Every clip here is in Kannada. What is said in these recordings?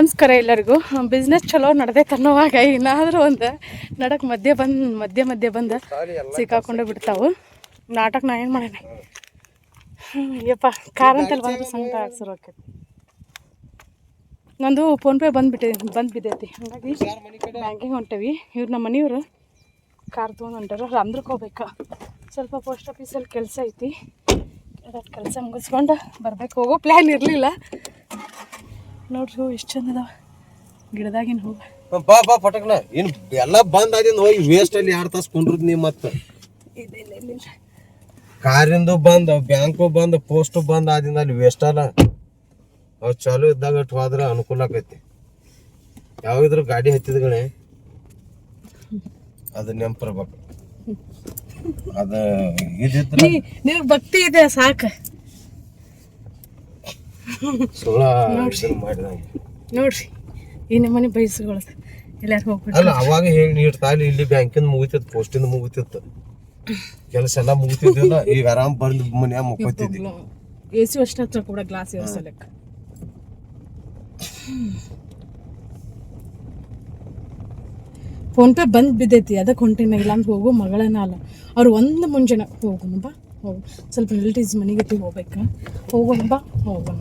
ನಮಸ್ಕಾರ ಎಲ್ಲರಿಗೂ. ಬಿಸ್ನೆಸ್ ಚಲೋ ನಡೆದೇ ಅನ್ನೋವಾಗ ಏನಾದರೂ ಒಂದು ನಡಕ್ ಮಧ್ಯೆ ಬಂದು ಮಧ್ಯೆ ಮಧ್ಯೆ ಬಂದು ಸಿಕ್ಕಾಕೊಂಡು ಬಿಡ್ತಾವು. ನಾಟಕ ನಾ ಏನು ಹ್ಮ್, ಯಪ್ಪ ಕಾರ್ ಅಂತಲ್ಲಿ ಬಂದ್ರೆ ಸಂಕಟ ಹಾಕ್ಸರು ನಂದು ಫೋನ್ಪೇ ಬಂದ್ಬಿಟ್ಟಿದೆ ಬಂದು ಬಿದ್ದೈತಿ. ಹಾಗಾಗಿ ಬ್ಯಾಂಕಿಗೆ ಹೊಂಟೇವಿ. ಇವ್ರು ನಮ್ಮ ಮನೆಯವರು ಕಾರ್ ತೊಗೊಂಡು ಹೊಂಟಾರ. ರಾಮ್ದುರ್ಗ್ ಹೋಗ್ಬೇಕು. ಸ್ವಲ್ಪ ಪೋಸ್ಟ್ ಆಫೀಸಲ್ಲಿ ಕೆಲಸ ಐತಿ. ಕೆಲಸ ಮುಗಿಸ್ಕೊಂಡು ಬರ್ಬೇಕು. ಹೋಗೋ ಪ್ಲ್ಯಾನ್ ಇರಲಿಲ್ಲ. ನೋಡ್ರಿ ಹೂ ಎಷ್ಟು ಚಂದ ಅದಾವ. ಗಿಡದಾಗಿನ ಹೂ ಬಾ ಬಾ ಪಟಕ್ನ. ಏನು ಎಲ್ಲ ಬಂದ್ ಆದಿಂದ ಹೋಗಿ ವೇಸ್ಟ್ ಅಲ್ಲಿ ಎರಡ್ ತಾಸ್ ಕುಂಡ್ರದ್ ನೀ ಮತ್ತೆ. ಇಲ್ಲ ಇಲ್ಲ ಇಲ್ಲ ಇಲ್ಲ. ಕಾರಿಂದು ಬಂದ್ ಬ್ಯಾಂಕು ಬಂದ ಪೋಸ್ಟ್ ಬಂದ್ ಆದಿಂದ ಅಲ್ಲಿ ವೇಸ್ಟ್ ಅಲ್ಲ. ಅವ್ ಚಾಲು ಇದ್ದಾಗ ಅಟ್ ಹೋದ್ರ ಅನುಕೂಲ ಆಕೈತಿ. ಯಾವಿದ್ರು ಗಾಡಿ ಹತ್ತಿದ್ಗಳೆ ಅದ ನೆಂಪರ್ಬೇಕು ಅದ ಇದಿದ್ರ ನೀ ನಿನಗೆ ಭಕ್ತಿ ಇದೆ ಸಾಕು. ಸುಳ್ಳ ಮಾಡಿದಂಗ ನೋಡ್ರಿ. ಈ ನಮ್ಮನೆ ಬಯಸ್ಕೊಳದು ಎಲ್ಲಾರು ಹೋಗ್ಬಿಟ್ಟು ಅಲ್ಲ ಅವಾಗ ಹೇಳಿ ನೀಡ್ತಾ ತಾಲಿ ಇಲ್ಲಿ ಬ್ಯಾಂಕಿಂದ ಮುಗಿತಿತ್ತು ಪೋಸ್ಟಿಂದ ಮುಗಿತಿತ್ತು. ಕೆಲಸ ಎಲ್ಲ ಮುಗಿತಿದ್ದಿಲ್ಲ ಈಗ ಆರಾಮ್ ಬಂದು ಮನ್ಯಾಗ ಮುಕ್ಕೋತಿದ್ದಿ. ಎ ಸಿ ಅಷ್ಟು ಹತ್ರ ಕೂಡ ಗ್ಲಾಸ್ ಫೋನ್ ಫೋನ್ಪೇ ಬಂದು ಬಿದ್ದೈತಿ ಅದಕ್ಕೆ ಹೊಂಟಿನ ಇಲ್ಲ ಅಂತ ಹೋಗು ಮಗಳನ ಅಲ್ಲ. ಅವ್ರು ಒಂದು ಮುಂಜಾನೆ ಹೋಗು ಬಾ. ಹೋಗು ಸ್ವಲ್ಪ ರಿಲೇಟಿವ್ಸ್ ಮನೆಗೆ ಹೋಗ್ಬೇಕು. ಹೋಗೋಣ, ಬಾ. ಹೋಗೋಣ.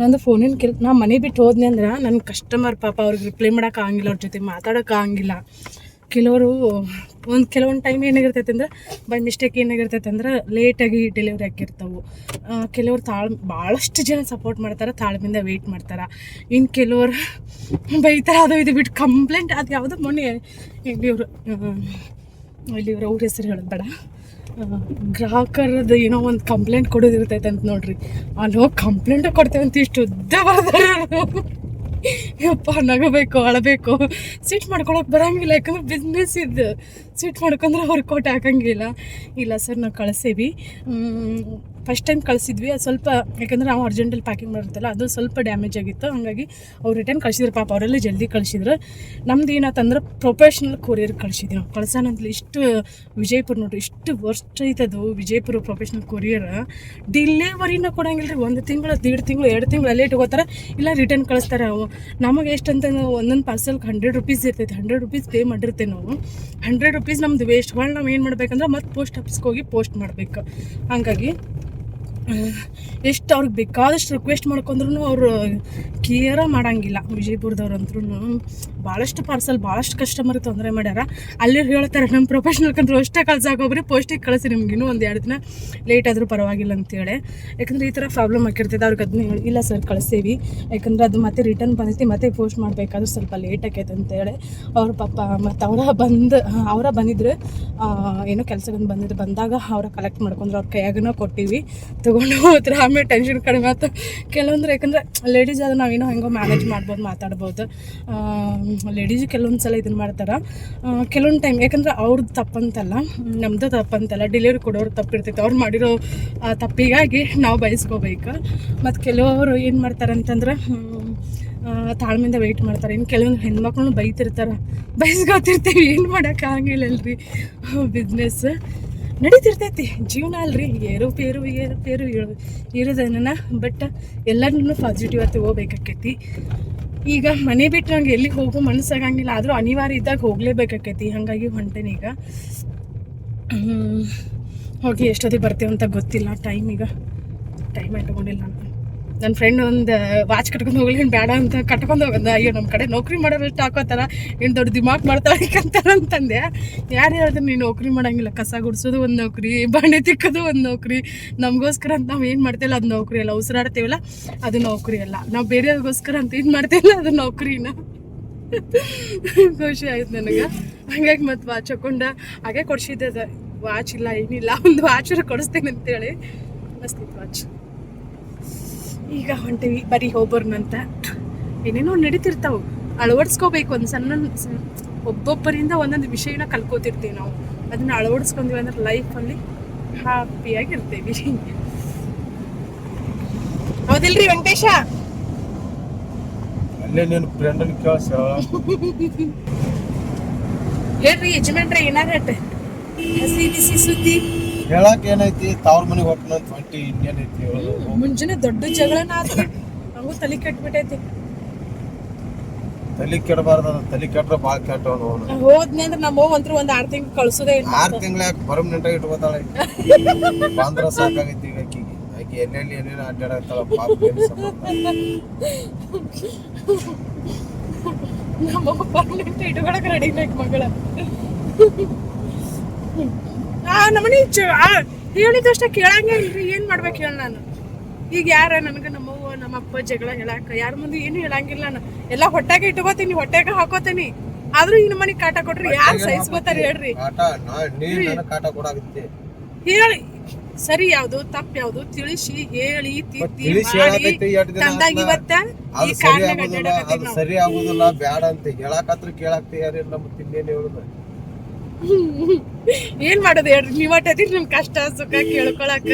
ನಂದು ಫೋನಿನ ಕೆಲ್, ನಾ ಮನೆ ಬಿಟ್ಟು ಹೋದ್ನಿ ಅಂದ್ರೆ ನನ್ನ ಕಸ್ಟಮರ್ ಪಾಪ ಅವ್ರಿಗೆ ರಿಪ್ಲೈ ಆಗಂಗಿಲ್ಲ, ಅವ್ರ ಜೊತೆ ಮಾತಾಡೋಕೆ ಆಗಂಗಿಲ್ಲ. ಕೆಲವರು, ಒಂದು ಕೆಲವೊಂದು ಟೈಮ್ ಏನಾಗಿರ್ತೈತೆ ಅಂದ್ರೆ ಬೈ ಮಿಸ್ಟೇಕ್ ಏನಾಗಿರ್ತೈತೆ ಅಂದ್ರೆ ಲೇಟಾಗಿ ಡೆಲಿವರಿ ಆಗಿರ್ತವೆ ಕೆಲವ್ರು ತಾಳ್ ಭಾಳಷ್ಟು ಜನ ಸಪೋರ್ಟ್ ಮಾಡ್ತಾರೆ ತಾಳ್ಮಿಂದ ವೆಯ್ಟ್ ಮಾಡ್ತಾರೆ. ಇನ್ನು ಕೆಲವರು ಬೈತಾರೆ, ಅದು ಇದು ಬಿಟ್ಟು ಕಂಪ್ಲೇಂಟ್ ಅದು ಯಾವುದೋ ಮೊನ್ನೆ ಇಲ್ಲಿಯವರು ಇಲ್ಲಿಯವ್ರು ಅವ್ರ ಹೆಸರು ಹೇಳೋದು ಬೇಡ. ಗ್ರಾಹಕರದ್ದು ಏನೋ ಒಂದು ಕಂಪ್ಲೇಂಟ್ ಕೊಡೋದಿರ್ತೈತೆ ಅಂತ ನೋಡ್ರಿ. ಅಲ್ಲಿ ಹೋಗಿ ಕಂಪ್ಲೇಂಟ್ ಕೊಡ್ತೇವೆ ಅಂತ ಇಷ್ಟು ಉದ್ದ ಬರ್ದಾರ ಯಪ್ಪ, ನಗಬೇಕು, ಅಳಬೇಕು. ಸಿಟ್ ಮಾಡ್ಕೊಳಕ್ಕೆ ಬರಂಗಿಲ್ಲ, ಯಾಕಂದ್ರೆ ಬಿಸ್ನೆಸ್ ಇದು. ಸಿಟ್ ಮಾಡ್ಕೊಂಡ್ರೆ ವರ್ಕೌಟ್ ಹಾಕಂಗಿಲ್ಲ. ಇಲ್ಲ ಸರ್ ನಾವು ಕಳಿಸೇವಿ. First time ಕಳಿಸಿದ್ವಿ. ಅದು ಸ್ವಲ್ಪ, ಯಾಕಂದ್ರೆ ನಾವು ಅರ್ಜೆಂಟಲ್ಲಿ ಪ್ಯಾಕಿಂಗ್ ಮಾಡಿರ್ತಲ್ಲ ಅದು ಸ್ವಲ್ಪ ಡ್ಯಾಮೇಜ್ ಆಗಿತ್ತು. ಹಾಗಾಗಿ ಅವ್ರು ರಿಟರ್ನ್ ಕಳಿಸಿದ್ರು. ಪಾಪ ಅವರೆಲ್ಲ ಜಲ್ದಿ ಕಳಿಸಿದ್ರು. ನಮ್ದು ಏನಾತಂದ್ರೆ ಪ್ರೊಫೆಷ್ನಲ್ ಕೊರಿಯರ್ ಕಳಿಸಿದ್ವಿ ನಾವು. ಕಳ್ಸೋಣಂತಲಿ ಇಷ್ಟು ವಿಜಯಪುರ ನೋಡ್ರಿ, ಇಷ್ಟು ವರ್ಷ ಐತದು ವಿಜಯಪುರ ಪ್ರೊಫೆಷ್ನಲ್ ಕೊರಿಯರ್ ಡಿಲಿವರಿನ ಕೊಡಂಗಿಲ್ಲ ರೀ ಒಂದು ತಿಂಗಳು, ದೀಡ್ ತಿಂಗಳು, ಎರಡು ತಿಂಗಳು ಲೇಟ್ ಇಟ್ಕೋತಾರೆ. ಇಲ್ಲ ರಿಟರ್ನ್ ಕಳಿಸ್ತಾರೆ. ಅವು ನಮಗೆ ಎಷ್ಟು ಒಂದೊಂದು ಪಾರ್ಸಲ್ಗೆ ಹಂಡ್ರೆಡ್ ರುಪೀಸ್ ಇರ್ತೈತೆ. ಹಂಡ್ರೆಡ್ ರುಪೀಸ್ ಪೇ ಮಾಡಿರ್ತೇವೆ ನಾವು. ಹಂಡ್ರೆಡ್ ರುಪೀಸ್ ನಮ್ದು ವೇಸ್ಟ್ ಹೊಳ್ ನಾವು ಏನು ಮಾಡ್ಬೇಕಂದ್ರೆ ಮತ್ತೆ ಪೋಸ್ಟ್ ಆಫೀಸ್ಗೆ ಹೋಗಿ ಪೋಸ್ಟ್ ಮಾಡ್ಬೇಕು. ಹಾಗಾಗಿ ಎಷ್ಟು ಅವ್ರಿಗೆ ಬೇಕಾದಷ್ಟು ರಿಕ್ವೆಸ್ಟ್ ಮಾಡ್ಕೊಂಡ್ರು ಅವರು ಕೇರ ಮಾಡಂಗಿಲ್ಲ. ವಿಜಯಪುರದವ್ರು ಅಂದ್ರೂ ಭಾಳಷ್ಟು ಪಾರ್ಸಲ್ ಭಾಳಷ್ಟು ಕಸ್ಟಮರ್ ತೊಂದರೆ ಮಾಡ್ಯಾರ. ಅಲ್ಲಿ ಹೇಳ್ತಾರೆ ನಮ್ಮ ಪ್ರೊಫೆಷ್ನಲ್ ಕಂಡ್ರು, ಅಷ್ಟೇ ಕಳ್ಸಾಕೋಬ್ರಿ ಪೋಸ್ಟಿಗೆ ಕಳಿಸಿ ನಿಮ್ಗೆ, ಇನ್ನೂ ಒಂದು ಎರಡು ದಿನ ಲೇಟ್ ಆದರೂ ಪರವಾಗಿಲ್ಲ ಅಂತೇಳಿ. ಯಾಕಂದ್ರೆ ಈ ಥರ ಪ್ರಾಬ್ಲಮ್ ಆಗಿರ್ತೈತೆ ಅವ್ರಿಗೆ ಅದನ್ನ ಹೇಳಿ, ಇಲ್ಲ ಸರ್ ಕಳಿಸ್ತೀವಿ ಯಾಕಂದ್ರೆ ಅದು ಮತ್ತೆ ರಿಟರ್ನ್ ಬಂದೈತಿ, ಮತ್ತೆ ಪೋಸ್ಟ್ ಮಾಡಬೇಕಾದ್ರೆ ಸ್ವಲ್ಪ ಲೇಟ್ ಆಕೈತೆ ಅಂತೇಳಿ. ಅವ್ರ ಪಾಪ, ಮತ್ತು ಅವರ ಬಂದು, ಅವರ ಬಂದಿದ್ರು ಏನೋ ಕೆಲಸಕ್ಕೆ ಬಂದಿದ್ರು. ಬಂದಾಗ ಅವರ ಕಲೆಕ್ಟ್ ಮಾಡ್ಕೊಂಡ್ರು, ಅವ್ರ ಕೈಯಾಗನ ಕೊಟ್ಟಿವಿ. ತೊಗೊಂಡು ಹೋದ್ರೆ ಆಮೇಲೆ ಟೆನ್ಷನ್ ಕಡಿಮೆ ಆಯ್ತು ಕೆಲವೊಂದ್ರೆ ಯಾಕಂದ್ರೆ ಲೇಡೀಸ್ ಆದ್ರೆ ನಾವೇನೋ ಹೆಂಗೋ ಮ್ಯಾನೇಜ್ ಮಾಡ್ಬೋದು, ಮಾತಾಡ್ಬೋದು. ಲೇಡೀಸು ಕೆಲವೊಂದು ಸಲ ಇದನ್ನು ಮಾಡ್ತಾರೆ. ಕೆಲವೊಂದು ಟೈಮ್ ಯಾಕಂದ್ರೆ ಅವ್ರದ್ದು ತಪ್ಪಂತಲ್ಲ ನಮ್ಮದು ತಪ್ಪಂತಲ್ಲ ಡೆಲಿವರಿ ಕೊಡೋರು ತಪ್ಪಿರ್ತೈತೆ. ಅವ್ರು ಮಾಡಿರೋ ತಪ್ಪಿಗಾಗಿ ನಾವು ಬಯಸ್ಕೋಬೇಕು. ಮತ್ತು ಕೆಲವರು ಏನು ಮಾಡ್ತಾರೆ ಅಂತಂದ್ರೆ ತಾಳ್ಮೆಯಿಂದ ವೆಯ್ಟ್ ಮಾಡ್ತಾರೆ. ಇನ್ನು ಕೆಲವೊಂದು ಹೆಣ್ಮಕ್ಳು ಬೈತಿರ್ತಾರೆ. ಬಯಸ್ಕೋತಿರ್ತೀವಿ ಏನು ಮಾಡೋಕ್ಕಾಗಿಲ್ಲಲ್ರಿ ಬಿಸ್ನೆಸ್ ನಡೀತಿರ್ತೈತಿ. ಜೀವನ ಅಲ್ರಿ. ಏರುಪೇರು ಏರುಪೇರು ಏರು ಇರೋದೇನ ಬಟ್ ಎಲ್ಲರನ್ನೂ ಪಾಸಿಟಿವ್ ಆಗಿ ಹೋಗ್ಬೇಕಾಕೈತಿ ಈಗ ಮನೆ ಬಿಟ್ಟು ನಂಗೆ ಎಲ್ಲಿ ಹೋಗೋ ಮನಸ್ಸಾಗಂಗಿಲ್ಲ. ಆದರೂ ಅನಿವಾರ್ಯ ಇದ್ದಾಗ ಹೋಗ್ಲೇಬೇಕಾಕೈತಿ ಹಾಗಾಗಿ ಹೊಂಟೇನೆ ಈಗ. ಹೋಗಿ ಎಷ್ಟೊತ್ತಿಗೆ ಬರ್ತೇವೆ ಅಂತ ಗೊತ್ತಿಲ್ಲ. ಟೈಮ್ ಈಗ. ಟೈಮ್ ಇಟ್ಕೊಂಡಿಲ್ಲ ನಾನು ನನ್ನ ಫ್ರೆಂಡ್ ಒಂದು ವಾಚ್ ಕಟ್ಕೊಂಡು ಹೋಗ್ಲಿಕ್ಕೆ ಬೇಡ ಅಂತ ಕಟ್ಕೊಂಡು ಹೋಗಂದ ಅಯ್ಯೋ ನಮ್ಮ ಕಡೆ ನೌಕರಿ ಮಾಡೋರು ಹಾಕೋತಾರ ಏನು ದೊಡ್ಡ ದಿಮಾಕ್ ಮಾಡ್ತಾಳೆ ಅಂತಾರ ಅಂತಂದೆ. ಯಾರು ಹೇಳಿದ್ರೆ ನೀನು ನೌಕರಿ ಮಾಡಂಗಿಲ್ಲ, ಕಸ ಗುಡಿಸೋದು ಒಂದು ನೌಕರಿ, ಬಾಣೆ ತಿಕ್ಕೋದು ಒಂದು ನೌಕರಿ, ನಮಗೋಸ್ಕರ ಅಂತ ನಾವು ಏನು ಮಾಡ್ತಿಲ್ಲ, ಅದು ನೌಕರಿ ಅಲ್ಲ, ಉಸಿರಾಡ್ತೀವಲ್ಲ, ಅದು ನೌಕರಿ ಅಲ್ಲ. ನಾವು ಬೇರೆಯವ್ರಿಗೋಸ್ಕರ ಅಂತ ಏನು ಮಾಡ್ತಿಲ್ಲ, ಅದು ನೌಕರಿನ. ಖುಷಿ ಆಯ್ತು ನನಗೆ. ಹಂಗಾಗಿ ಮತ್ತೆ ವಾಚ್ ಹಾಕೊಂಡ, ಹಾಗೆ ಕೊಡ್ಸಿದ್ದೆ ಅದು. ವಾಚ್ ಇಲ್ಲ, ಏನಿಲ್ಲ, ಒಂದು ವಾಚ್ ಕೊಡಿಸ್ತೇನೆ ಅಂತೇಳಿ. ಮಸ್ತಿತ್ತು ವಾಚ್ ಈಗ ಹೊಂಟಿವಿ ಬರೀ ಹೋಗ್ಬರ್ನಂತ ಏನೇನೋ ನಡೀತಿರ್ತಾವೆ. ಅಳವಡಿಸ್ಕೋಬೇಕು ಒಂದು ಸಣ್ಣ ಒಬ್ಬೊಬ್ಬರಿಂದ ಒಂದೊಂದು ವಿಷಯನ ಕಲ್ಕೋತಿರ್ತೀವಿ ನಾವು. ಅದನ್ನ ಅಳವಡಿಸ್ಕೊಂಡ್ವಿ ಅಂದ್ರೆ ಲೈಫಲ್ಲಿ ಹ್ಯಾಪಿಯಾಗಿರ್ತೀವಿ ಹೌದಿಲ್ರಿ ವೆಂಕಟೇಶ? ಅಲ್ಲೇ ನೀನು ಹೇಳ್ರಿ ಯಜಮಾನ್ರಿ ಏನಾರ ಹಸಿ ಬಿಸಿ ಸುದ್ದಿ. ಹೇಳಕ್ ಏನೈತಿ? ತವ್ರ ಮನೆಗೆ ಹೊಟ್ಟು ಹೊಂಟಿ ಇನ್ನೇನೈತಿ ಐತಿ ಮುಂಜಾನೆ ದೊಡ್ಡ ಜಗಳನ ಆತ. ನಂಗೂ ತಲೆ ಕೆಟ್ಬಿಟ್ಟೈತಿ. ತಲೆ ಕೆಡಬಾರ್ದ ತಲೆ ಕೆಟ್ರ ಭಾಳ ಕೆಟ್ಟ ಅವನು ಹೋದ್ನಿ ಅಂದ್ರೆ ನಮ್ಮ ಅವ್ವ ಅಂತೂ ಒಂದ್ ಆರ್ ತಿಂಗ್ಳು ಕಳ್ಸೋದೇ ಇಲ್ಲ ಆರ್ ತಿಂಗ್ಳ ಯಾಕೆ ಪರ್ಮನೆಂಟ್ ಆಗಿ ಇಟ್ಕೋತಾಳೆ? ಬಂದ್ರ ಸಾಕಾಗೈತಿ ಈಗ ಆಕಿಗೆ. ಆಕಿ ಎಲ್ಲೆಲ್ಲಿ ಏನೇನು ಅಡ್ಡಾಡತ್ತಾಳ ಪಾಪ ನಮ್ಮ ಪರ್ಮನೆಂಟ್ ಇಟ್ಕೊಳಕ್ ರೆಡಿ ಬೇಕು ಮಗಳ. ಆ ನಮ್ಮನಿ ಹೇಳಿದಷ್ಟ ಕೇಳಂಗೆ ಇಲ್ರಿ ಏನ್ ಮಾಡ್ಬೇಕು ಹೇಳ ನಾನು. ಈಗ ಯಾರ ನನಗೆ ನಮ್ಮವ್ವ ನಮ್ಮಪ್ಪ ಜಗಳ ಹೇಳಾಕ ಯಾರ ಮುಂದೆ ಏನು ಹೇಳಂಗಿಲ್ಲ ನಾನು. ಎಲ್ಲ ಹೊಟ್ಟೆಗೆ ಇಟ್ಕೋತೀನಿ ಹೊಟ್ಟೆಗೆ ಹಾಕೋತೀನಿ. ಆದ್ರೂ ಈ ನಮ್ಮನೆ ಕಾಟ ಕೊಟ್ರಿ ಯಾರು ಸಹಿಸ್ಕೋತಾರ ಹೇಳ್ರಿ. ಹೇಳಿ. ಸರಿ ಯಾವ್ದು ತಪ್ಪು ಯಾವ್ದು ತಿಳಿಸಿ ಹೇಳಿ ತಿದ್ದಿ ಮಾಡಿ. ತಂದಾಗ ಇವತ್ತ ಈ ಸರಿ ಆಗುದಿಲ್ಲ ಸರಿ ಬ್ಯಾಡ ಅಂತ ಹೇಳಾಕತ್ರ ಕೇಳಾಕ್ತಿ ಯಾರು ನಮ್ಮ ತಿನ್ನೇನು ಹೇಳುದ. ಏನ್ ಮಾಡೋದು ಹೇಳ್ರಿ? ನೀವ್ ಅಟ್ಟದಿರಿ ನಿಮ್ ಕಷ್ಟ, ಸುಖ ಕೇಳ್ಕೊಳಕ.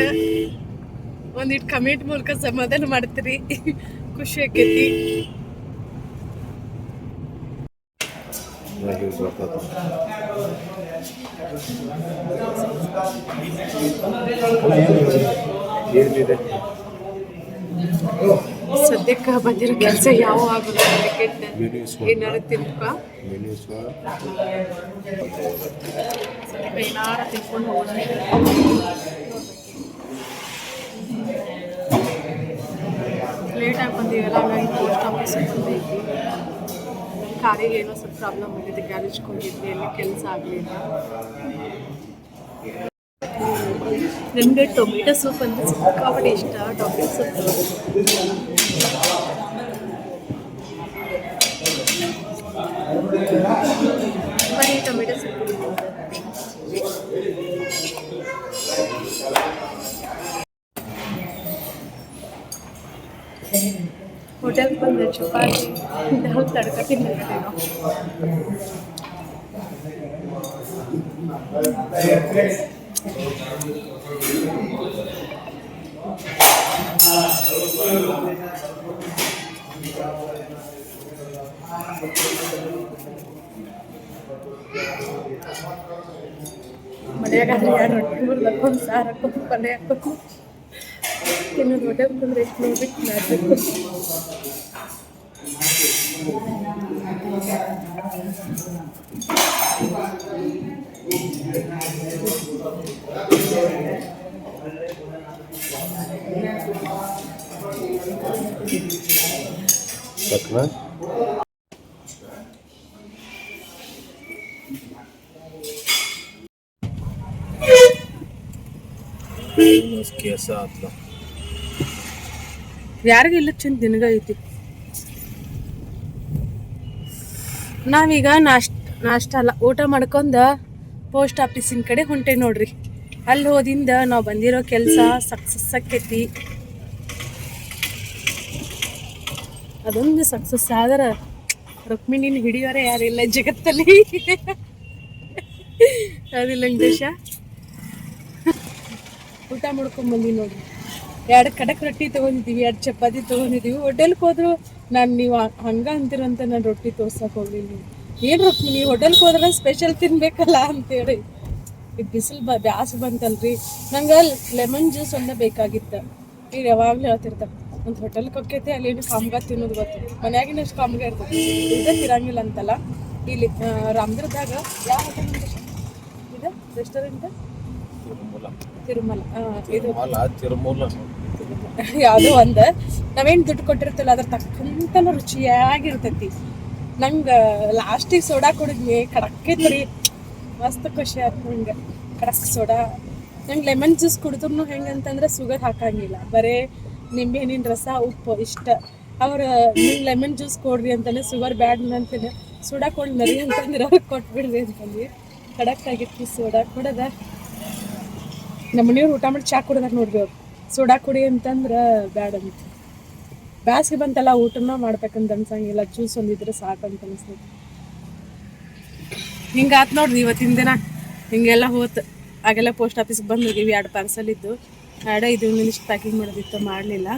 ಒಂದಿಟ್ ಕಮೆಂಟ್ ಮೂಲಕ ಸಮಾಧಾನ ಮಾಡ್ತೀರಿ. ಖುಷಿ ಆಕೈತಿ. ಏನಿದೆ? ಸದ್ಯಕ್ಕ ಬಂದಿರೋ ಕೆಲಸ ಯಾವ ಮೆನ್ಯೂಸ್ ಏನಾರ ಮೆನ್ಯೂಸ್ ಸದ್ಯಕ್ಕ ಏನಾರ ತಿನ್ಕೊಂಡು ಹೋಗೋಣ. ಲೇಟ್ ಆಗಿ ಬಂದೀವಲ್ಲ, ಹಂಗಾಗಿ ಪೋಸ್ಟ್ ಆಫೀಸಿಗೆ ಬಂದೈತಿ ಕಾರಿಗೆ ಏನೋ ಸ್ವಲ್ಪ ಪ್ರಾಬ್ಲಮ್ ಆಗಿದೆ ಗ್ಯಾರೇಜ್ ಹೋಗಿದ್ವಿ, ಎಲ್ಲ ಕೆಲಸ ಆಗಲಿಲ್ಲ. ನನಗೆ ಟೊಮೆಟೊ ಸೂಪ್ ಅಂದರೆ ಸಿಕ್ಕಾಪಟ್ಟೆ ಇಷ್ಟ. ಟೊಮೆಟೊ ಸೂಪ್ ಬರೀ ಟೊಮೆಟೊ ಸೂಪ್ ಹೋಟೆಲ್ ಬಂದ ಚಪಾತಿ, ನಾವು ತಡ್ಕ ತಿನ್ನಬೇಕು ಮನ್ಯಾಗಾದ್ರೆ ಎರಡು ರೊಟ್ಟಿ ಬರ್ಬೇಕು ಒಂದು ಸಾರು ಹಾಕೊಂಡು ಪಲ್ಯ ಹಾಕೊಂಡು ತಿನ್ನೋದು ಹೊಟ್ಟೆ ಬಂದ್ರೆ ಎಷ್ಟು ನೋಡ್ಬಿಟ್ಟು ಮಾಡಬೇಕು ಸಕ್ನ ಕೇಸ ಆತ್ಲ ಯಾರಿಗೂ ಇಲ್ಲ ಚಂದ ದಿನಗ ಐತಿ? ನಾವೀಗ ನಾಷ್ಟ ನಾಷ್ಟ ಅಲ್ಲ ಊಟ ಮಾಡ್ಕೊಂಡ ಪೋಸ್ಟ್ ಆಫೀಸಿನ ಕಡೆ ಹೊಂಟೆ ನೋಡ್ರಿ. ಅಲ್ಲಿ ಹೋದಿಂದ ನಾವು ಬಂದಿರೋ ಕೆಲಸ ಸಕ್ಸಸ್ ಆಕೈತಿ. ಅದೊಂದು ಸಕ್ಸಸ್ ಆದ್ರೆ ರುಕ್ಮಿಣಿನ ಹಿಡಿಯೋರೆ ಯಾರಿಲ್ಲ ಜಗತ್ತಲ್ಲಿ. ಅದಿಲ್ಲ ದೇಶ? ಊಟ ಮಾಡ್ಕೊಂಡ್ ಬಂದಿ ನೋಡ್ರಿ. ಎರಡು ಕಡಕ್ ರೊಟ್ಟಿ ತಗೊಂಡಿದೀವಿ, ಎರಡು ಚಪಾತಿ ತಗೊಂಡಿದೀವಿ. ಹೋಟೆಲ್ಗೆ ಹೋದ್ರು ನಾನು ನೀವು ಹಂಗ ಅಂತೀರಂತ ನಾನು ರೊಟ್ಟಿ ತೋರ್ಸಕ್ ಹೋಗ್ಲಿಲ್ಲ. ಏನು ರೊಟ್ಟಿ ನೀವು ಹೋಟೆಲ್ಗೆ ಹೋದ್ರೆ ಸ್ಪೆಷಲ್ ತಿನ್ಬೇಕಲ್ಲ ಅಂತೇಳಿ. ಈ ಬಿಸಿಲು ಬ ಬ್ಯಾಸ್ ಬಂತಲ್ರಿ. ನಂಗೆ ಲೆಮನ್ ಜ್ಯೂಸ್ ಒಂದೇ ಬೇಕಾಗಿತ್ತು. ಈಗ ಯಾವಾಗಲೂ ಹೇಳ್ತಿರ್ತಾರೆ ಒಂದು ಹೋಟೆಲ್ಗೆ ಕೊಕ್ಕೈತೆ ಅಲ್ಲಿ ಏನು ಕಾಮ್ಗ ತಿನ್ನೋದು ಗೊತ್ತು. ಮನ್ಯಾಗಿನ ಅಷ್ಟು ಕಾಮ್ಗ ಇರ್ತದೆ ಇದೇ ತಿರಂಗಿಲ್ಲ ಅಂತಲ್ಲ. ಇಲ್ಲಿ ರಾಮದುರ್ಗದಾಗ ಯಾವ ಹೋಟೆಲ್ ಇದೆ ರೆಸ್ಟೋರೆಂಟ್ ತಿರುಮಲ. ಇದು ತಿರುಮಲ ಯಾವುದೋ ಒಂದು. ನಾವೇನು ದುಡ್ಡು ಕೊಟ್ಟಿರ್ತಲ್ಲ ಅದ್ರ ತಕ್ಕಂತನ ರುಚಿಯಾಗಿರ್ತೈತಿ. ನಂಗೆ ಲಾಸ್ಟಿಗೆ ಸೋಡಾ ಕುಡಿದ್ವಿ ಕಡಕ್ಕೆ ರೀ ಮಸ್ತ್ ಖುಷಿ ಆಯ್ತು ನಂಗೆ. ಕಡಕ್ ಸೋಡಾ ನಂಗೆ ಲೆಮನ್ ಜ್ಯೂಸ್ ಕುಡಿದ್ರು ಹೆಂಗಂತಂದ್ರೆ ಸುಗರ್ ಹಾಕಂಗಿಲ್ಲ. ಬರೇ ನಿಂಬೆಹಣ್ಣಿನ ರಸ, ಉಪ್ಪು ಇಷ್ಟ. ಅವ್ರು ನಿಮ್ಗೆ ಲೆಮನ್ ಜ್ಯೂಸ್ ಕೊಡ್ರಿ ಅಂತಂದ್ರೆ ಸುಗರ್ ಬ್ಯಾಡ್ ಅಂತಾನೆ ಸೋಡಾ ಕೊಡ್ ನರಿ ಅಂತಂದ್ರೆ ಅವ್ರಿಗೆ ಕೊಟ್ಬಿಡ್ರಿ ಅಂತಂದು ಕಡಕ್ ಆಗಿತ್ತು ಸೋಡಾ ಕುಡದ? ನಮ್ಮ ಮನೆಯವ್ರು ಊಟ ಮಾಡಿ ಚಾ ಕುಡ್ದಾರ ನೋಡ್ರಿ ಅವ್ರು. ಸೋಡಾ ಕುಡಿ ಅಂತಂದ್ರೆ ಬ್ಯಾಡ್ ಅಂತ. ಬ್ಯಾಸ್ಗೆ ಬಂತಲ್ಲ ಊಟನ ಮಾಡ್ಬೇಕಂತ ಅನ್ಸಂಗಿಲ್ಲ ಜ್ಯೂಸ್ ಒಂದಿದ್ರೆ ಸಾಕಂತ ಅನಿಸ್ತೈತಿ. ಹಿಂಗಾತ್ ನೋಡ್ರಿ ಇವತ್ತಿನ ದಿನ. ಹಿಂಗೆಲ್ಲ ಹೋತ್. ಆಗೆಲ್ಲ ಪೋಸ್ಟ್ ಆಫೀಸ್ಗೆ ಬಂದು ಹೋಗಿವಿ ಎರಡು ಪಾರ್ಸಲ್ ಇದ್ದು. ಎರಡೇ ಇದು ನಿಮಿಷ ಪ್ಯಾಕಿಂಗ್ ಮಾಡೋದಿತ್ತು ಮಾಡಲಿಲ್ಲ.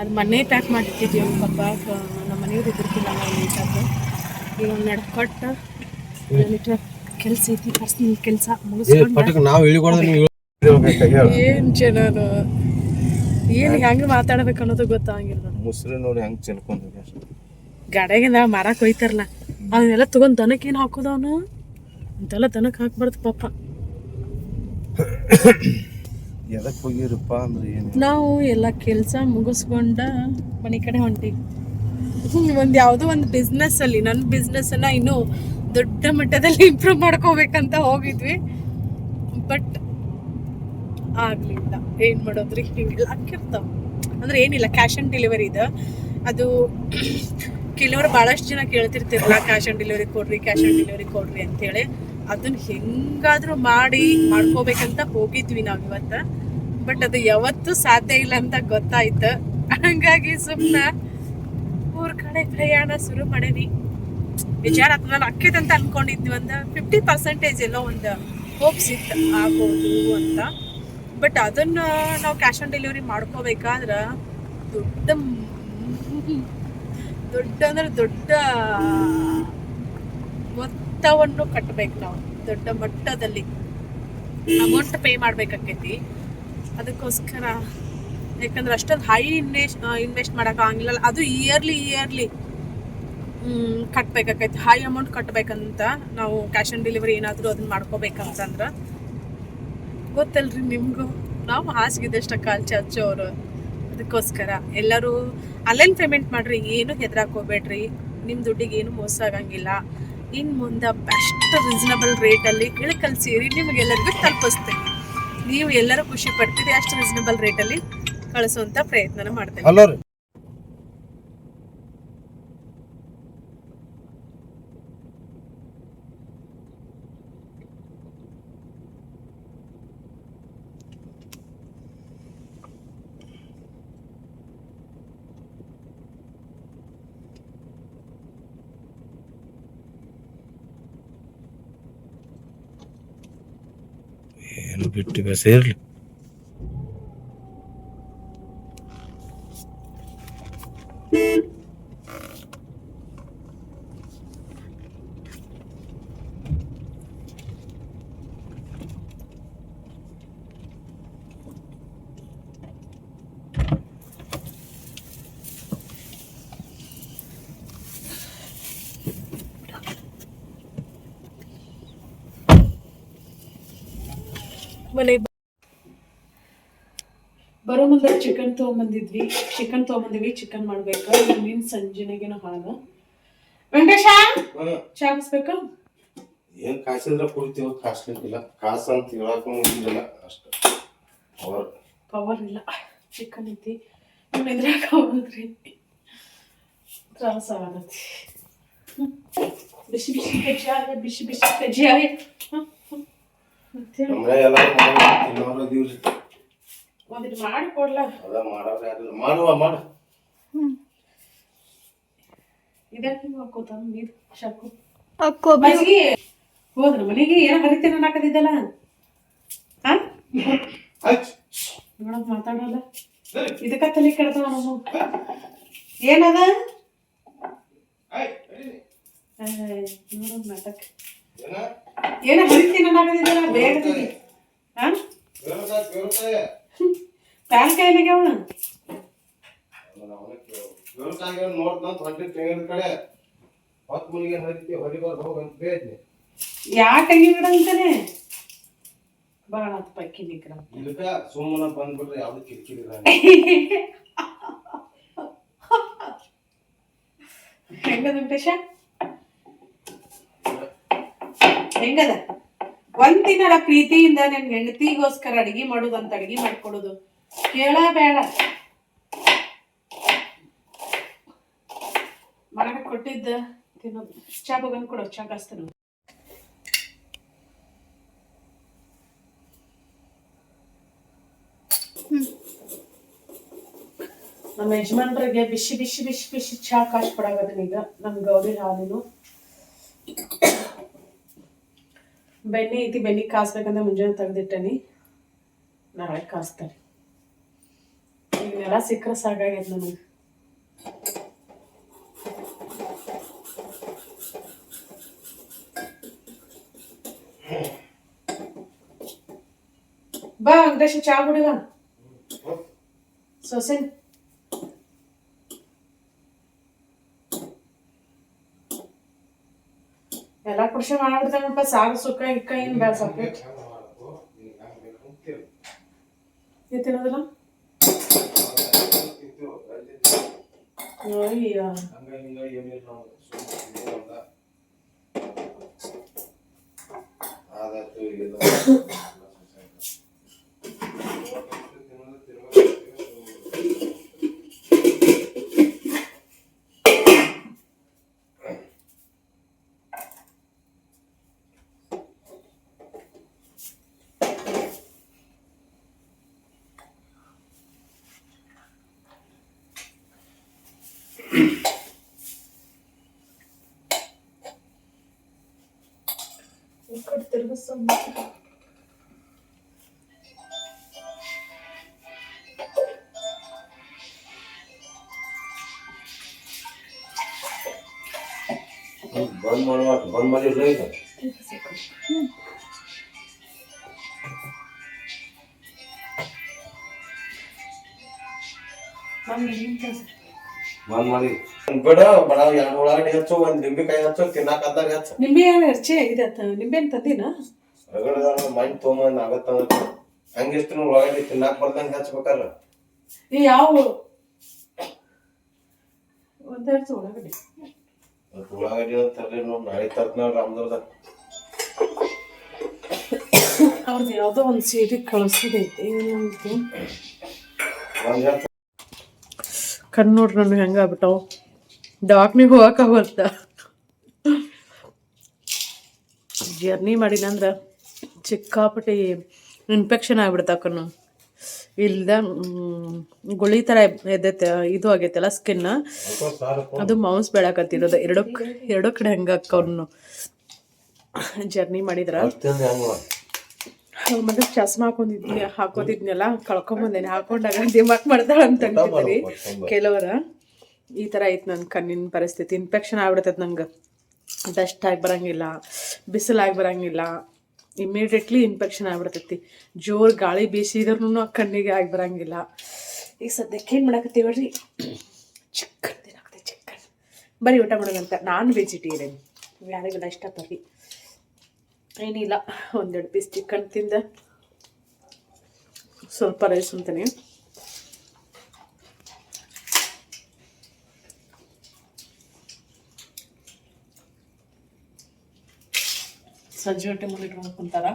ಅದು ಮೊನ್ನೆ ಪ್ಯಾಕ್ ಮಾಡಿರ್ತಿದ್ವಿ ಒಂದು ಪಾಪ ನಮ್ಮ ಮನೆಯವ್ರು ಇದ್ದಿರ್ತಿಲ್ಲ ನಾವು ನೀಟಾಗಿ ಈಗ ನಡ್ಕೊಟ್ಟು ಲಿಟ್ರ್ ಕೆಲಸ ಐತಿ ಪರ್ಸ್ನಲ್ ಕೆಲಸ ಮುಗಿಸ್ಕೊಂಡು ಏನ್ ಜನರು ಏನ್ ಹೆಂಗ್ ಮಾತಾಡ್ಬೇಕು ಅನ್ನೋದು ಗೊತ್ತಾಗಿಲ್ಲ. ಮುಸ್ರಿ ನೋಡಿ ಹೆಂಗ್ ಚೆಲ್ಕೊಂಡ್ ಗಡೆಗಿಂದ ಮರ ಕೊಯ್ತಾರಲ್ಲ ಹೋಯ್ತಾರಲ್ಲ ಅದನ್ನೆಲ್ಲ ತಗೊಂಡ್ ದನಕ್ಕೆ ಏನು ಹಾಕೋದವನು ಅಂತೆಲ್ಲ ದನಕ್ಕೆ ಹಾಕ್ಬಾರ್ದು ಪಾಪ. ಎದಕ್ ಹೋಗಿರಪ್ಪ ಅಂದ್ರೆ ಏನು? ನಾವು ಎಲ್ಲ ಕೆಲಸ ಮುಗಿಸ್ಕೊಂಡ ಮನೆ ಕಡೆ ಹೊಂಟಿವಿ ಒಂದು ಯಾವುದೋ ಒಂದು ಬಿಸ್ನೆಸ್ ಅಲ್ಲಿ ನನ್ನ ಬಿಸ್ನೆಸ್ ಅನ್ನ ಇನ್ನೂ ದೊಡ್ಡ ಮಟ್ಟದಲ್ಲಿ ಇಂಪ್ರೂವ್ ಮಾಡ್ಕೋಬೇಕಂತ ಹೋಗಿದ್ವಿ. ಬಟ್ ಆಗ್ಲಿಲ್ಲ. ಏನ್ ಮಾಡೋದ್ರಿ? ಹಿಂಗೆಲ್ಲ ಹಾಕಿರ್ತಾವ ಅಂದ್ರೆ ಏನಿಲ್ಲ ಕ್ಯಾಶ್ ಆನ್ ಡೆಲಿವರಿ ಇದೆ. ಅದು ಕೆಲವರು ಭಾಳಷ್ಟು ಜನ ಕೇಳ್ತಿರ್ತಿರಲ್ಲ ಕ್ಯಾಶ್ ಆನ್ ಡೆಲಿವರಿ ಕೊಡ್ರಿ ಕ್ಯಾಶ್ ಆನ್ ಡೆಲಿವರಿ ಕೊಡ್ರಿ ಅಂತೇಳಿ. ಅದನ್ನ ಹೆಂಗಾದ್ರೂ ಮಾಡಿ ಮಾಡ್ಕೋಬೇಕಂತ ಹೋಗಿದ್ವಿ ನಾವು ಇವತ್ತ. ಬಟ್ ಅದು ಯಾವತ್ತೂ ಸಾಧ್ಯ ಇಲ್ಲ ಅಂತ ಗೊತ್ತಾಯ್ತು. ಹಂಗಾಗಿ ಸುಮ್ಮನೆ ಊರ್ ಕಡೆ ಪ್ರಯಾಣ ಶುರು ಮಾಡೇನಿ ವಿಚಾರ ನಾನು ಅಕ್ಕೇತ್ ಅಂತ ಅನ್ಕೊಂಡಿದ್ವಿ ಒಂದು ಫಿಫ್ಟಿ ಪರ್ಸೆಂಟೇಜ್ ಎಲ್ಲೋ ಒಂದು ಹೋಪ್ಸ್ ಇತ್ತು, ಆಗ್ಬೋದು ಅಂತ. ಬಟ್ ಅದನ್ನ ನಾವು ಕ್ಯಾಶ್ ಆನ್ ಡೆಲಿವರಿ ಮಾಡ್ಕೋಬೇಕಾದ್ರೆ ದೊಡ್ಡ ದೊಡ್ಡ ಅಂದ್ರೆ ದೊಡ್ಡ ಮೊತ್ತವನ್ನು ಕಟ್ಟಬೇಕು ನಾವು. ದೊಡ್ಡ ಮಟ್ಟದಲ್ಲಿ. ಅಮೌಂಟ್ ಪೇ ಮಾಡ್ಬೇಕಾಕೈತಿ. ಅದಕ್ಕೋಸ್ಕರ ಯಾಕಂದ್ರೆ ಅಷ್ಟೊಂದು ಹೈ ಇನ್ವೆಸ್ಟ್ ಇನ್ವೆಸ್ಟ್ ಮಾಡೋಕ್ಕಾಗಿಲ್ಲ ಅದು ಇಯರ್ಲಿ ಇಯರ್ಲಿ ಕಟ್ಬೇಕಾಕೈತಿ. ಹೈ ಅಮೌಂಟ್ ಕಟ್ಬೇಕಂತ ನಾವು ಕ್ಯಾಶ್ ಆನ್ ಡೆಲಿವರಿ ಏನಾದರೂ ಅದನ್ನ ಮಾಡ್ಕೋಬೇಕಂತಂದ್ರೆ ಗೊತ್ತಲ್ರಿ ನಿಮಗೂ? ನಾವು ಕಾಲ್ ಚಾಚೋರು ಅದಕ್ಕೋಸ್ಕರ ಎಲ್ಲರೂ ಆನ್ಲೈನ್ ಪೇಮೆಂಟ್ ಮಾಡ್ರಿ, ಏನು ಹೋಗ್ಬೇಡ್ರಿ. ನಿಮ್ಮ ದುಡ್ಡಿಗೆ ಏನು ಮೋಸ ಆಗಂಗಿಲ್ಲ. ಇನ್ನು ಮುಂದೆ ಬೆಸ್ಟ್ ರೀಸನಬಲ್ ರೇಟಲ್ಲಿ ಇಳಕಲ್ ಸೇರಿ ನಿಮಗೆಲ್ಲರಿಗೂ ತಲುಪಿಸ್ತೇನೆ. ನೀವು ಎಲ್ಲರೂ ಖುಷಿ ಪಡ್ತೀರಿ, ಅಷ್ಟು ರೀಸನಬಲ್ ರೇಟಲ್ಲಿ ಕಳಿಸುವಂತ ಪ್ರಯತ್ನ ಮಾಡ್ತೇವೆ ಹಲೋ ರೀ ಏನು ಬಿಟ್ಟು ಮನೆ ಬರೋ ಮುಂದೆ ಚಿಕನ್ ತೊಗೊಂಬಂದಿದ್ವಿ. ಚಿಕನ್ ತೊಗೊಂಬಂದಿವಿ ಚಿಕನ್ ಮಾಡ್ಬೇಕು. ಇನ್ನೇನು ಸಂಜೆನಾಗೇನೋ ಹಾಗ ವೆಂಕಟೇಶ ಚಾ ಬಿಸ್ಬೇಕಾ ಏನ್ ಕಾಸಿದ್ರ ಕುಡಿತೀವ. ಕಾಸ್ಲಿಕ್ಕಿಲ್ಲ. ಕಾಸು ಅಂತ ಹೇಳಕ್ ಮುಗಿದಿಲ್ಲ. ಅಷ್ಟ. ಪವರ್ ಪವರ್ ಇಲ್ಲ. ಚಿಕನ್ ಐತಿ. ಇದ್ರಾಗ ಹೋದ್ರಿ ತ್ರಾಸ ಆಗತ್ತೆ. ಬಿಸಿ ಬಿಸಿ ಕಜ್ಜಾಯ ಬಿಸಿ ಬಿಸಿ ಕಜ್ಜಾಯ. ಹ್ಮ್, ಹ್ಮ್. ಮತ್ತೇನು? ನಮ್ಮನೆ ಎಲ್ಲ ತಿನ್ನೋರು ಅದೀವ್ರಿ ಒಂದಿಟ್ಟು ಮಾಡಿ ಕೊಡ್ಲಾ. ಅದ ಮಾಡೋರು ಯಾರಿಲ್ಲ ಮಾಡುವ ಮಾಡ. ಇದಕ್ಕೆ ನೀವು ಹಾಕೋತ ನೀರು ಶಾಕು ಕೊಬ್ಬರಿ. ಮಜ್ಜಿಗೆ. ಹೋದ್ರ ಮನೆಗೆ ಏನ ಹರಿತೇನ ಅನ್ನಕತ್ತಿದ್ದಲ್ಲ? ಹಾ ನೋಡಕ್ ಮಾತಾಡಲ್ಲ. ಇದಕ್ಕ ತಲೆ ಕೆಡ್ತಾವ ನಾವು ಏನದ? ನೋಡೋದ್ ನಾಟಕ. ಏನೋ? ಹರಿತೇನೆ ಅನ್ನಕತ್ತಿದ್ದಲ್ಲ ಬೇಗ ಹಾ? ಪ್ಯಾನ್ ಕಾಯಿಲೆಗೆ ಪ್ಯಾನ್ ಬೇದ್ನಿ ಯಾಕೆ ಹಂಗೆ ಗಿಡ ಅಂತಾನೆ? ಬಾಳ ಪಕ್ಕಿ ನಿಗ್ರ. ಇದಕ್ಕ ಸುಮ್ಮನ ಬಂದ್ಬಿಟ್ರೆ ಯಾವ್ದು ಕಿರಿಕಿರಿ. ಹೆಂಗದ ಹೆಂಗದ? ಒಂದಿನ ದಿನ ಪ್ರೀತಿಯಿಂದ ನಿನ್ ಹೆಂಡತಿಗೋಸ್ಕರ ಅಡಿಗೆ ಮಾಡುದಂತ ಅಡಿಗೆ ಮಾಡ್ಕೊಡೋದು. ಕೇಳ ಬೇಡ ಮರಣ ಕೊಟ್ಟಿದ್ದ ತಿನ್ನೋದು. ಚಾ ಬಗನ್ ಕೊಡೋ, ಚಾ ಕಾಸ್ತಾನ ನಮ್ಮ ಯಜಮಾನ್ರಿಗೆ ಬಿಸಿ ಬಿಸಿ ಬಿಸಿ ಬಿಸಿ ಚಾ ಕಾಶ್ ಈಗ. ನಮ್ ಗೌರಿ ಹಾಲಿನು. ಬೆಣ್ಣೆ ಐತಿ ಬೆನ್ನಿ ಕಾಸ್ಬೇಕಂತ ಮುಂಜಾನೆ ತೆಗ್ದಿಟ್ಟನಿ ನಾಳೆ ಕಾಸ್ತಾರೆ ಈಗೆಲ್ಲ ಸಿಕ್ಕರೆ ಸಾಕಾಗೈತೆ ನನಗೆ ಬಾ ವೆಂಕಟೇಶ ಚಾ ಕುಡಿವ ಸೊಸೆ ಪುರುಷ ಮಾಡ್ಬಿಡ್ತಾನಪ್ಪ ಸಾರು ಸುಕ್ಕ ಇಕ್ಕ ಏನು ಬೇಡ ಸಪ್ರೇಟ್ ತಿನ್ನೋದಿಲ್ಲ ಅಯ್ಯ ಈ ಕಡೆ ತಿರ್ಗಿಸು. ಬಂದ್ ಮಾಡುವ ಬಂದ್ ಮಾಡಿರ್ಲ ಈಗ ಮಮ್ಮಿ, ನಿನ್ ಕೆಲ್ಸ. ಬಿಡ ಬಡ ಎರಡು ಉಳ್ಳಾಗಡ್ಡಿ ಹಚ್ಚು ಒಂದ್ ನಿಂಬೆಕಾಯಿ ಹಚ್ಚು ತಿನ್ನಾಕ ಅದ್ದಾಗ ಹಚ್ಚು. ನಿಂಬೆ ಹೆಚ್ಚೆ ಇದೆ ನಿಂಬೆನ್ ತಂದಿನ? ರಗಡ ಮಣ್ಣು ತೊಗೊಂಬಂದ್ ಆಗತ್ತ ಹಂಗಿಷ್ಟು ಉಳ್ಳಾಗಡ್ಡಿ ತಿನ್ನಾಕ ಬರ್ದಂಗ ಹಚ್ಬೇಕಾರ ಈ ಯಾವ ಒಂದೆರಡು ಉಳ್ಳಾಗಡ್ಡಿ ಉಳ್ಳಾಗಡ್ಡಿ ತರ್ಲಿ ನೋಡ್ ನಾಳೆ ತರ್ತ ರಾಮದುರ್ಗ. ಅವ್ರದ್ದು ಯಾವುದೋ ಒಂದು ಸೀರೆ ಕಳಿಸೋದೈತೆ ಏನಂತ? ಕಣ್ಣು ನೋಡ್ರಿ ನನಗೆ ಹೆಂಗೆ ಆಗ್ಬಿಟ್ಟವು ಹೋಗಕ ಬರ್ತ. ಜರ್ನಿ ಮಾಡಿನಂದ್ರೆ ಸಿಕ್ಕಾಪಟ್ಟಿ ಇನ್ಫೆಕ್ಷನ್ ಆಗ್ಬಿಡ್ತಾವ ಕಣ್ಣು ಇಲ್ದ ಗುಳಿ ಥರ ಎದ್ದೈತೆ ಇದು ಆಗೈತಲ್ಲ ಸ್ಕಿನ್ ಅದು ಮೌಸ್ ಬೆಳಕತ್ತಿರೋದು ಎರಡು ಎರಡು ಕಡೆ ಹೆಂಗೆ ಅಕ್ಕವ್ನು ಜರ್ನಿ ಮಾಡಿದ್ರ. ಮತ್ತೆ ಚಸ್ಮಾ ಹಾಕೊಂಡಿದ್ನಿ ಹಾಕೋದಿದ್ನಲ್ಲ ಕಳ್ಕೊಂಬಂದೇನೆ ಹಾಕೊಂಡಾಗ ದಿಮಾಕ್ ಮಾಡ್ತಾಳ ಅಂತ ಕೆಲವರ. ಈ ಥರ ಐತೆ ನನ್ನ ಕಣ್ಣಿನ ಪರಿಸ್ಥಿತಿ. ಇನ್ಫೆಕ್ಷನ್ ಆಗ್ಬಿಡ್ತೈತೆ ನಂಗೆ. ಡಸ್ಟ್ ಆಗಿ ಬರಂಗಿಲ್ಲ ಬಿಸಿಲಾಗಿ ಬರೋಂಗಿಲ್ಲ ಇಮ್ಮಿಡಿಯೇಟ್ಲಿ ಇನ್ಫೆಕ್ಷನ್ ಆಗ್ಬಿಡ್ತೈತಿ. ಜೋರು ಗಾಳಿ ಬೀಸಿದ್ರೂ ಕಣ್ಣಿಗೆ ಆಗಿ ಬರೋಂಗಿಲ್ಲ. ಈಗ ಸದ್ಯಕ್ಕೆ ಏನು ಮಾಡಕತ್ತೀವಲ್ರಿ ಚಿಕನ್ ತಿನ್ನಾಕತ್ತೆ ಚಿಕನ್ ಬರೀ ಊಟ ಮಾಡೋದಂತ ನಾನ್ ವೆಜಿಟೇರಿಯನ್ ಯಾರಿಗೆಲ್ಲ ಇಷ್ಟ ಬರ್ರಿ ಏನಿಲ್ಲ, ಒಂದೆರಡು ಪೀಸ್ ಚಿಕನ್ ತಿಂದ. ಸ್ವಲ್ಪ ರೈಸ್ ಅಂತಾನೆ ಸಂಜೆ ಹೊಟ್ಟೆ ಮುಂದೆ ಇಟ್ಕೊಂಡು ಕುಂತಾರ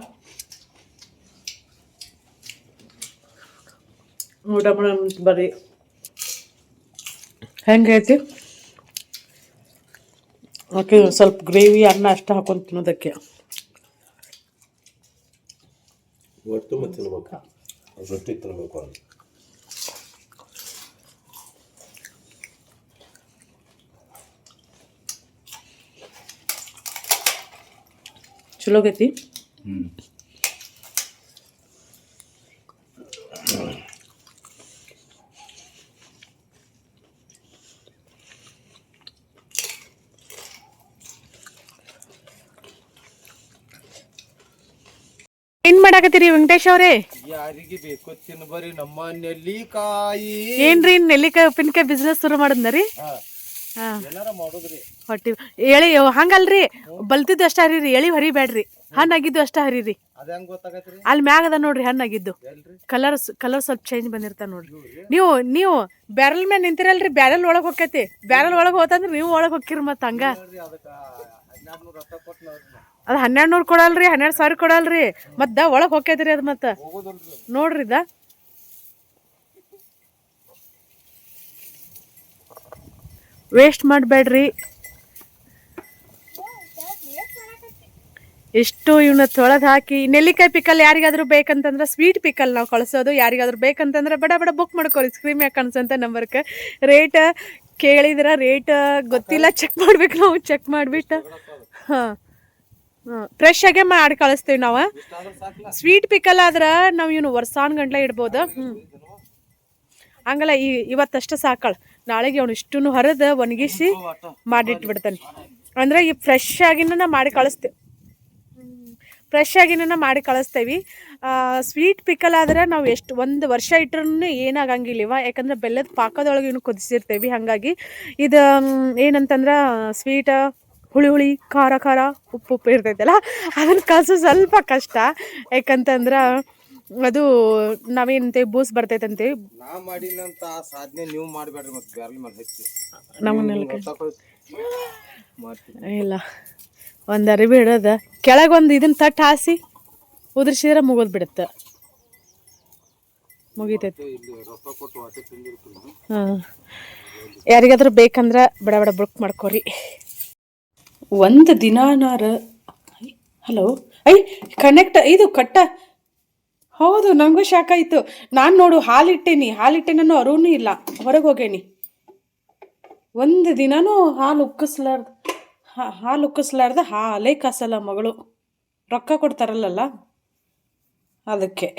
ಊಟ ಮಾಡೋ ಬರ್ರಿ ಹೆಂಗೈತಿ? ಓಕೆ ಸ್ವಲ್ಪ ಗ್ರೇವಿ ಅನ್ನ ಅಷ್ಟು ಹಾಕೊಂಡು ತಿನ್ನೋದಕ್ಕೆ. ಒಟ್ಟು ಮತ್ತೆ ತಿನ್ಬೇಕು. ರೊಟ್ಟಿ ತಿನ್ಬೇಕು ಅಂತ ಚಲೋ ಆಗೈತಿ ಏನ್ ಮಾಡಾಕತ್ತೀರಿ ವೆಂಕಟೇಶ್ ಅವ್ರೆ? ಯಾರಿಗೆ ಬೇಕು ತಿನ್ಬರಿ ನಮ್ಮ ನೆಲ್ಲಿಕಾಯಿ. ಏನ್ರಿ ನೆಲ್ಲಿಕಾಯಿ ಉಪ್ಪಿನಕಾಯಿ ಬಿಸ್ನೆಸ್ ಶುರು ಮಾಡಿದ್ನರಿ ಏನಾರ ಮಾಡುದ್ರಿ. ಹೊಟ್ಟಿ ಹೇಳಿ ಹಂಗಲ್ರಿ. ಬಲ್ತಿದ್ದು ಅಷ್ಟ ಹರಿರಿ ಎಳಿ ಹರಿಬೇಡ್ರಿ. ಹಣ್ಣಾಗಿದ್ದು ಅಷ್ಟ ಹರಿರಿ. ಅಲ್ಲಿ ಮ್ಯಾಗದ ಅದ ನೋಡ್ರಿ ಹಣ್ಣು ಆಗಿದ್ದು ಕಲರ್ ಕಲರ್ ಸ್ವಲ್ಪ ಚೇಂಜ್ ಬಂದಿರ್ತಾವ ನೋಡ್ರಿ. ನೀವು ನೀವು ಬ್ಯಾರಲ್ ಮೇಲೆ ನಿಂತಿರಲ್ರಿ ಬ್ಯಾರಲ್ ಒಳಗೆ ಹೋಗ್ತೈತಿ ಬ್ಯಾರಲ್ ಒಳಗೆ ಹೋತಂದ್ರೆ ನೀವು ಒಳಗೆ ಹೋಗಿರಿ ಮತ್ತೆ ಹಂಗ. ಅದು ಹನ್ನೆರಡು ನೂರು ಕೊಡಲ್ರಿ ಹನ್ನೆರಡು ಸಾವಿರ ಕೊಡಲ್ರಿ. ಮತ್ತ ಒಳಗ್ ಹೋಗ್ತೈತ್ರಿ ಅದ್ ಮತ್ತ. ನೋಡ್ರಿ ಇದ ವೇಸ್ಟ್ ಮಾಡಬೇಡ್ರಿ. ಎಷ್ಟು ಇವನ್ನ ತೊಳೆದು ಹಾಕಿ, ನೆಲ್ಲಿಕಾಯಿ ಪಿಕಲ್ ಯಾರಿಗಾದ್ರೂ ಬೇಕಂತಂದ್ರೆ ಸ್ವೀಟ್ ಪಿಕಲ್ ನಾವು ಕಳಿಸೋದು. ಯಾರಿಗಾದ್ರೂ ಬೇಕಂತಂದ್ರೆ, ಬಡ ಬಡ ಬುಕ್ ಮಾಡ್ಕೊರಿ. ಸ್ಕ್ರೀಮ್ ಯಾಕೆ ಅನ್ಸಂತ ನಂಬರ್ಗೆ ರೇಟ್ ಕೇಳಿದ್ರೆ ರೇಟ್ ಗೊತ್ತಿಲ್ಲ ಚೆಕ್ ಮಾಡ್ಬೇಕು ನಾವು ಚೆಕ್ ಮಾಡಿಬಿಟ್ಟು. ಹಾಂ. ಹಾಂ. ಫ್ರೆಶ್ ಆಗೇ ಮಾಡಿ ಕಳಿಸ್ತೀವಿ ನಾವು. ಸ್ವೀಟ್ ಪಿಕಲ್ ಆದ್ರೆ ನಾವು ಇವನು ವರ್ಷಾನ್ ಗಂಟ್ಲೆ ಇಡ್ಬೋದು. ಹ್ಞೂ ಹಂಗಲ್ಲ, ಈ ಇವತ್ತಷ್ಟು ಸಾಕಳ. ನಾಳೆಗೆ ಅವನು ಇಷ್ಟನ್ನು ಹರಿದು ಒಣಗಿಸಿ ಮಾಡಿಟ್ಬಿಡ್ತಾನೆ. ಅಂದ್ರೆ ಈ ಫ್ರೆಶ್ ಆಗಿನ ಮಾಡಿ ಕಳಿಸ್ತೇವೆ. ಫ್ರೆಶ್ ಆಗಿನ ಮಾಡಿ ಕಳಿಸ್ತೇವಿ. ಸ್ವೀಟ್ ಪಿಕಲ್ ಆದ್ರೆ ನಾವು ಎಷ್ಟು ಒಂದು ವರ್ಷ ಇಟ್ರೂ ಏನಾಗಂಗಿಲ್ಲ ಇವ. ಯಾಕಂದ್ರೆ ಬೆಲ್ಲದ ಪಾಕದೊಳಗೆ ಇನ್ನು ಕುದಿಸಿರ್ತೇವೆ ಹಾಗಾಗಿ. ಇದು ಏನಂತಂದ್ರೆ ಸ್ವೀಟ ಹುಳಿ ಹುಳಿ ಖಾರ ಖಾರ ಉಪ್ಪು ಉಪ್ಪು ಇರ್ತೈತಲ್ಲ ಅದನ್ನು ಕಲಸು ಸ್ವಲ್ಪ ಕಷ್ಟ. ಯಾಕಂತಂದ್ರೆ ಅದು ನಾವೇನಂತೆ ಬೂಸ್ ಬರ್ತೈತಂತೆ ನಾ ಸಾಧನೆ ನೀವು ಮಾಡಬೇಡ್ರಿ ಮತ್ತೆ ಮೇಲೆ ಹಚ್ಚಿ. ಇಲ್ಲ. ಒಂದು ಅರಿವಿ ಹಿಡೋದು. ಕೆಳಗೆ ಒಂದು ಇದನ್ನ ತಟ್ಟು ಹಾಸಿ ಉದುರ್ಸಿದ್ರೆ ಮುಗೋದು ಬಿಡುತ್ತೆ. ಮುಗಿತೈತಿ. ಹಾಂ. ಯಾರಿಗಾದ್ರೂ ಬೇಕಂದ್ರೆ ಬಡ ಬಡ ಬುಕ್ ಮಾಡ್ಕೋರಿ. ಒಂದು ದಿನಾನಾರ ಹಲೋ, ಐ ಕನೆಕ್ಟ್ ಇದು ಕಟ್ಟ. ಹೌದು ನನಗೂ ಶಾಕ್ ಆಯಿತು. ನಾನು ನೋಡು ಹಾಲಿಟ್ಟೇನಿ ಹಾಲಿಟ್ಟೇನೂ ಅರುನೂ ಇಲ್ಲ. ಹೊರಗೆ ಹೋಗೇನಿ. ಒಂದು ದಿನಾನೂ ಹಾಲು ಉಕ್ಕಿಸ್ಲಾರ್ದ. ಹಾಲು ಉಕ್ಕಿಸ್ಲಾರ್ದ ಹಾಲೇ ಕಾಸಲ್ಲ ಮಗಳು. ರೊಕ್ಕ ಕೊಡ್ತಾರಲ್ಲಲ್ಲ? ಅದಕ್ಕೆ.